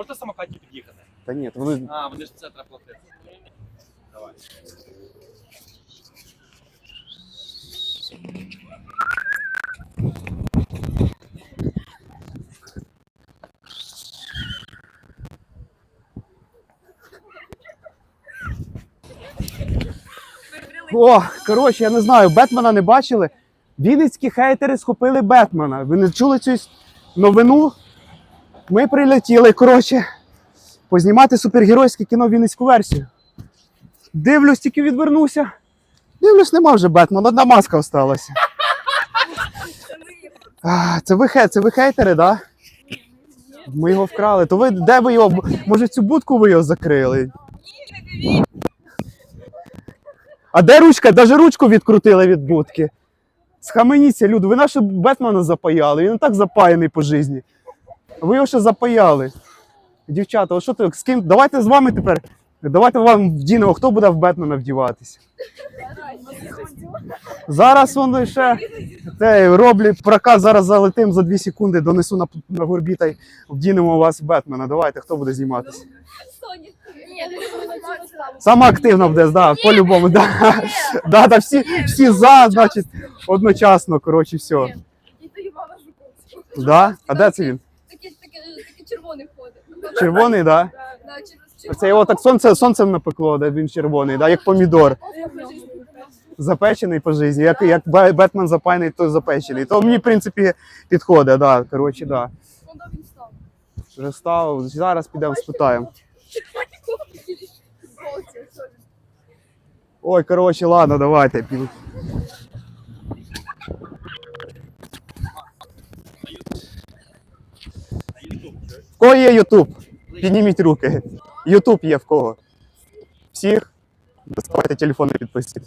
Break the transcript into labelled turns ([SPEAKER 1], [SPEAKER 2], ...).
[SPEAKER 1] Можете самокаті під'їхати?
[SPEAKER 2] Та ні, вони
[SPEAKER 1] А, вони ж це треба платити. Давай.
[SPEAKER 2] О, коротше, я не знаю, Бетмена не бачили. Вінницькі хейтери схопили Бетмена. Ви не чули цю новину? Ми прилетіли, коротше, познімати супергеройське кіно Вінницьку версію. Дивлюсь, тільки відвернувся. Дивлюсь, нема вже Бетмена, одна маска осталася. А, це ви, хе- це ви хейтери? Да? Ми його вкрали. То ви де ви його? Може, цю будку ви його закрили? А де ручка? Даже ручку відкрутили від будки. Схаменіться, люди, ви нашого Бетмена запаяли. Він і так запаяний по житті. Ви його ще запаяли. Дівчата, от що ти з ким? Давайте з вами тепер. Давайте вам вдінемо, хто буде в Бетмена вдіватися. Зараз вони ще те, роблять прокат, зараз залетим за 2 секунди, донесу на, на горбі та й вдінемо вас в Бетмена. Давайте, хто буде зніматися? Сама активна буде, да, по-любому. Да. Да, да, всі, всі за, значить, одночасно, коротше, все. Да? А де це він?
[SPEAKER 3] Червоний, через
[SPEAKER 2] Це його так сонце, сонцем напекло, де він червоний, да? як помідор. Запечений по житті. Як, як Бе- Бетмен запаяний, то запечений. То мені, в принципі, підходить, да. Коротше, да. Вже став. Зараз підемо спитаємо. Ой, коротше, ладно, давайте. В кого є Ютуб? Підніміть руки. Ютуб є в кого? Всіх? Доставайте телефони підписуйтесь.